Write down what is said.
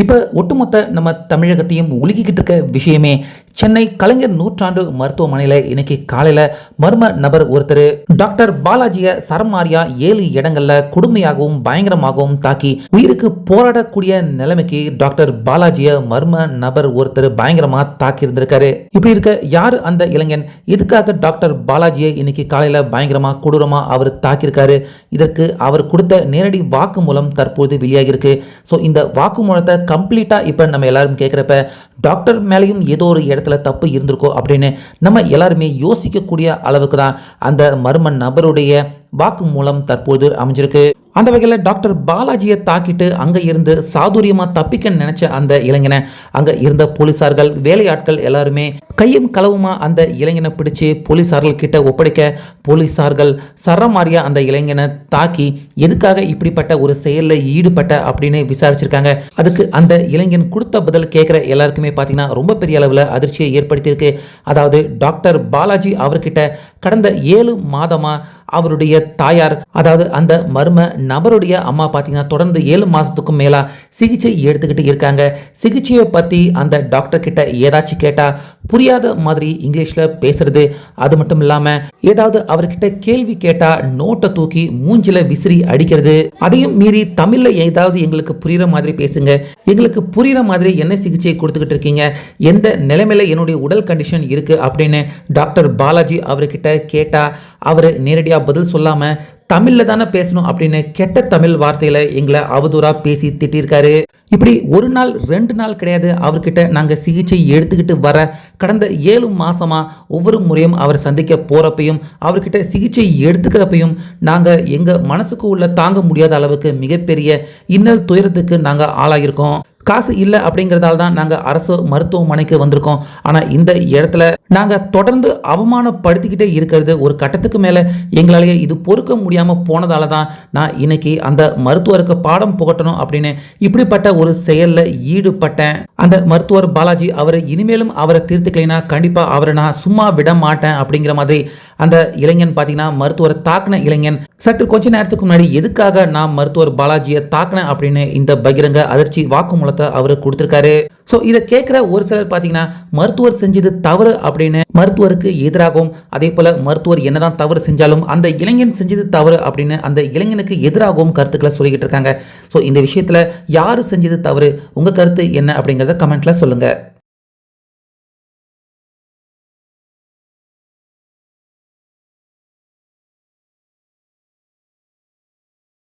இப்போ ஒட்டுமொத்த நம்ம தமிழகத்தையும் உலுக்கிக்கிட்டு இருக்க விஷயமே சென்னை கலைஞர் நூற்றாண்டு மருத்துவமனையில் இன்னைக்கு காலையில் மர்ம நபர் ஒருத்தர் டாக்டர் பாலாஜியை சரமாரியா ஏழு இடங்களில் கொடுமையாகவும் பயங்கரமாகவும் தாக்கி உயிருக்கு போராடக்கூடிய நிலைமைக்கு டாக்டர் பாலாஜியை மர்ம நபர் ஒருத்தர் பயங்கரமாக தாக்கி இருந்திருக்காரு. இப்படி இருக்க யார் அந்த இளைஞன்? எதுக்காக டாக்டர் பாலாஜியை இன்னைக்கு காலையில் பயங்கரமாக கொடூரமாக அவர் தாக்கியிருக்காரு? இதற்கு அவர் கொடுத்த நேரடி வாக்குமூலம் தற்போது வெளியாகியிருக்கு. ஸோ இந்த வாக்குமூலத்தை கம்ப்ளீட்டாக இப்போ நம்ம எல்லாரும் கேட்குறப்ப டாக்டர் மேலேயும் ஏதோ ஒரு இடத்துல தப்பு இருந்திருக்கோ அப்படின்னு நம்ம எல்லாருமே யோசிக்கக்கூடிய அளவுக்கு தான் அந்த மர்ம நபருடைய வாக்கு மூலம் தற்போது அமைஞ்சிருக்கு. அந்த வகையில் டாக்டர் பாலாஜியை தாக்கிட்டு அங்கே இருந்து சாதுரியமாக தப்பிக்க நினைச்ச அந்த இளைஞனை அங்கே இருந்த போலீசார்கள் வேலையாட்கள் எல்லாருமே கையும் களவுமா அந்த இளைஞனை பிடிச்சு போலீசார்கள் கிட்ட ஒப்படைக்க போலீசார்கள் சரமாரியா அந்த இளைஞனை தாக்கி எதுக்காக இப்படிப்பட்ட ஒரு செயலில் ஈடுபட்ட அப்படின்னு விசாரிச்சிருக்காங்க. அதுக்கு அந்த இளைஞன் கொடுத்த பதில் கேட்குற எல்லாருக்குமே பார்த்தீங்கன்னா ரொம்ப பெரிய அளவில் அதிர்ச்சியை ஏற்படுத்தியிருக்கு. அதாவது டாக்டர் பாலாஜி அவர்கிட்ட கடந்த ஏழு மாதமாக அவருடைய தாயார் அதாவது அந்த மர்ம நபருடைய அம்மா பார்த்தீங்கன்னா தொடர்ந்து ஏழு மாதத்துக்கும் மேலா சிகிச்சை எடுத்துக்கிட்டு இருக்காங்க. சிகிச்சையை பற்றி அந்த டாக்டர் கிட்ட ஏதாச்சும் கேட்டால் புரியாத மாதிரி இங்கிலீஷில் பேசுறது. அது மட்டும் இல்லாமல் ஏதாவது அவர்கிட்ட கேள்வி கேட்டால் நோட்டை தூக்கி மூஞ்சில விசிறி அடிக்கிறது. அதையும் மீறி தமிழில் ஏதாவது எங்களுக்கு புரிகிற மாதிரி பேசுங்க. எங்களுக்கு புரிகிற மாதிரி என்ன சிகிச்சை கொடுத்துக்கிட்டு இருக்கீங்க? எந்த நிலைமையில என்னுடைய உடல் கண்டிஷன் இருக்கு அப்படின்னு டாக்டர் பாலாஜி அவர்கிட்ட கேட்டா அவர் நேரடியாக பதில் சொல்லாம தமிழ்ல தானே பேசணும் அப்படின்னு கெட்ட தமிழ் வார்த்தையில எங்களை அவதூறாக பேசி திட்டிருக்காரு. இப்படி ஒரு நாள் ரெண்டு நாள் கிடையாது. அவர்கிட்ட நாங்கள் சிகிச்சை எடுத்துக்கிட்டு வர கடந்த ஏழு மாசமா ஒவ்வொரு முறையும் அவர் சந்திக்க போகிறப்பையும் அவர்கிட்ட சிகிச்சை எடுத்துக்கிறப்பையும் நாங்கள் எங்கள் மனசுக்கு உள்ள தாங்க முடியாத அளவுக்கு மிகப்பெரிய இன்னல் துயரத்துக்கு நாங்கள் ஆளாகியிருக்கோம் காசு இல்லை அப்படிங்கிறதால தான் நாங்கள் அரசு மருத்துவமனைக்கு வந்திருக்கோம். ஆனால் இந்த இடத்துல நாங்கள் தொடர்ந்து அவமானப்படுத்திக்கிட்டே இருக்கிறது ஒரு கட்டத்துக்கு மேலே எங்களாலேயே இது பொறுக்க முடியாமல் போனதால தான் நான் இன்னைக்கு அந்த மருத்துவருக்கு பாடம் புகட்டணும் அப்படின்னு இப்படிப்பட்ட ஒரு செயலில் ஈடுபட்டேன். அந்த மருத்துவர் பாலாஜி அவரை இனிமேலும் அவரை தீர்த்துக்கலைன்னா கண்டிப்பாக அவரை நான் சும்மா விட மாட்டேன் அப்படிங்கிற மாதிரி அந்த இளைஞன் பார்த்தீங்கன்னா மருத்துவரை தாக்கின இளைஞன். சற்று கொஞ்ச நேரத்துக்கு முன்னாடி எதுக்காக நான் மருத்துவர் பாலாஜியை தாக்கினேன் அப்படின்னு இந்த பகிரங்க அதிர்ச்சி வாக்குமூலத்தை அவர் கொடுத்துருக்காரு. ஸோ இதை கேட்குற ஒரு சிலர் பார்த்தீங்கன்னா மருத்துவர் செஞ்சது தவறு அப்படின்னு மருத்துவருக்கு எதிராகவும் அதே போல் மருத்துவர் என்னதான் தவறு செஞ்சாலும் அந்த இளைஞன் செஞ்சது தவறு அப்படின்னு அந்த இளைஞனுக்கு எதிராகவும் கருத்துக்களை சொல்லிக்கிட்டு இருக்காங்க. ஸோ இந்த விஷயத்தில் யார் செஞ்சது தவறு உங்கள் கருத்து என்ன அப்படிங்கிறத கமெண்ட்டில் சொல்லுங்கள்